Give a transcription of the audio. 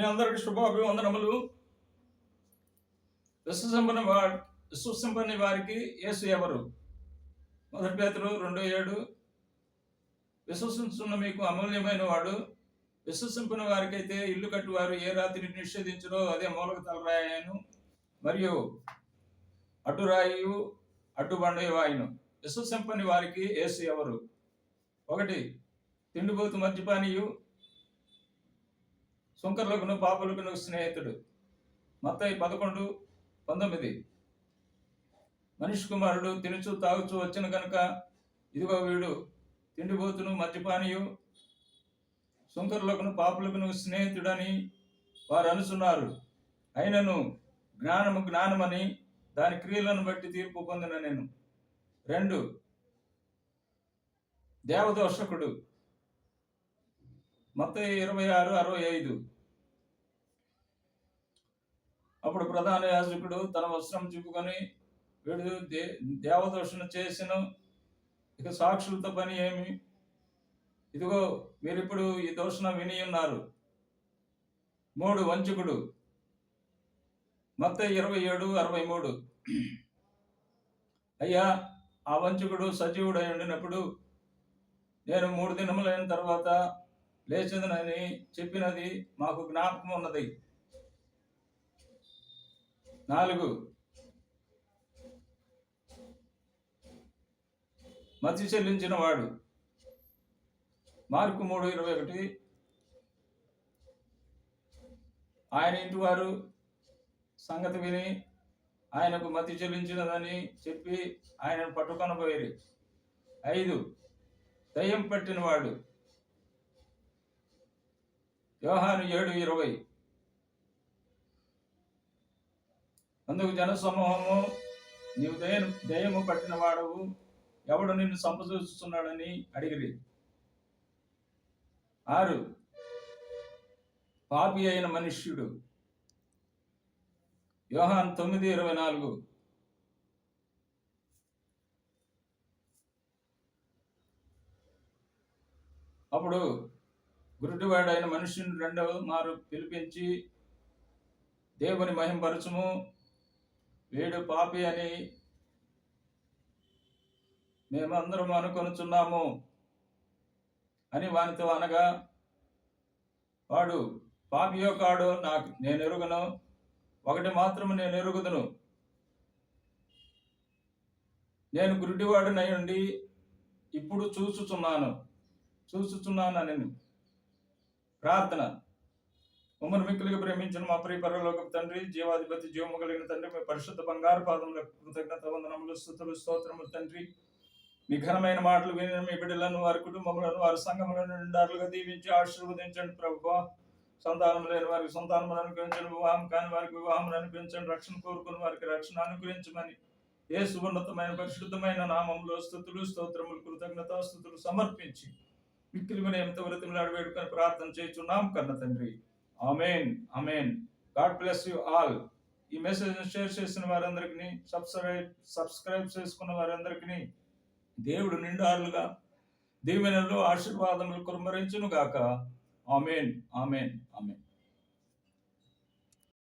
మీ అందరికి శుభాభివందనములు. విశ్వసింపని వారి విశ్వసింపని వారికి యేసు ఎవరు? మొదటి పేతురు రెండు ఏడు. విశ్వసించున్న మీకు అమూల్యమైన వాడు. విశ్వసింపని వారికైతే ఇల్లు కట్టువారు. ఏ రాత్రి నిషేధించడో అదే మూలక తలరాయను మరియు అటురాయు అడ్డుబండయు విశ్వసింపని వారికి ఏసు ఎవరు? ఒకటి తిండిపోతు మద్యపానీయు. సుంకరులకును పాపులకును స్నేహితుడు. మత్తయి పదకొండు పంతొమ్మిది. మనిషి కుమారుడు తినుచు తాగుచు వచ్చిన కనుక ఇదిగో వీడు తిండిపోతును మద్యపానీయు. సుంకరులకును పాపులకును స్నేహితుడని వారు అనుచున్నారు అయినను జ్ఞానము జ్ఞానమని దాని క్రియలను బట్టి తీర్పు పొందిన నేను. రెండు. దేవదోషకుడు. మొత్తం ఇరవై ఆరు అరవై ఐదు. అప్పుడు ప్రధాన యాజకుడు తన వస్త్రం చూపుకొని వీడు దే దేవదోషణ చేసిన ఇక సాక్షులతో పని ఏమి? ఇదిగో మీరిప్పుడు ఈ దోషణ విని ఉన్నారు. మూడు వంచకుడు. మొత్తం ఇరవై ఏడు అరవై మూడు. అయ్యా ఆ వంచకుడు సజీవుడై ఉండినప్పుడు నేను మూడు దినములైన తర్వాత లేచదనని చెప్పినది మాకు జ్ఞాపకం ఉన్నది నాలుగు. మతి చెల్లించిన వాడు. మార్కు మూడు ఇరవై ఒకటి. ఆయన ఇంటి వారు సంగతి విని ఆయనకు మతి చెల్లించినదని చెప్పి ఆయనను పట్టుకొనబోయేది ఐదు. దయ్యం పట్టినవాడు. యోహాను ఏడు ఇరవై. అందుకు జనసమూహము నీవు దయ దయము పట్టిన వాడవు. ఎవడు నిన్ను సంపదూస్తున్నాడని అడిగిరి. ఆరు పాపి అయిన మనుష్యుడు. యోహాన్ తొమ్మిది ఇరవై నాలుగు. అప్పుడు గురుడివాడైన మనుషుని రెండవ మారు పిలిపించి దేవుని మహింపరచుము. వీడు పాపి అని మేమందరం అనుకొనుచున్నాము అని వానితో అనగా వాడు పాపియో కాడు నాకు నేను ఎరుగును ఒకటి మాత్రము నేను ఎరుగుదును నేను గురుడివాడునై ఉండి ఇప్పుడు చూసుచున్నాను చూసుచున్నాను నేను ప్రార్థన. మమ్మల్ని మిక్కులుగా ప్రేమించిన మా ప్రియ పరలోక తండ్రి జీవాధిపతి జీవము కలిగిన తండ్రి మీ పరిశుద్ధ బంగారు పాదముల కృతజ్ఞత వందనములు స్థుతులు స్తోత్రములు తండ్రి. మీ ఘనమైన మాటలు విని మీ బిడ్డలను వారి కుటుంబములను వారి సంఘములను నిండారులుగా దీవించి ఆశీర్వదించండి ప్రభు సంతానం లేని వారికి సంతానం అనుగ్రహించండి వివాహం కాని వారికి వివాహం అనుగ్రహించండి. రక్షణ కోరుకుని వారికి రక్షణ అనుగ్రహించమని ఏ సువర్ణతమైన పరిశుద్ధమైన నామంలో స్థుతులు స్తోత్రములు కృతజ్ఞత స్థుతులు సమర్పించి మిక్కిలి వినయంత వ్రతిమలాడి వేడుకొని ప్రార్థన చేయుచున్నాం కన్న తండ్రి. Amen amen. God bless you all. ఈ మెసేజ్ షేర్ చేసిన వారందరికీ సబ్స్క్రైబ్ సబ్స్క్రైబ్ చేసుకున్న వారందరికీ దేవుడు నిండారులుగా. దీవెనలు ఆశీర్వాదములు కురుమరించును గాక ఆమెన్ ఆమెన్ ఆమెన్.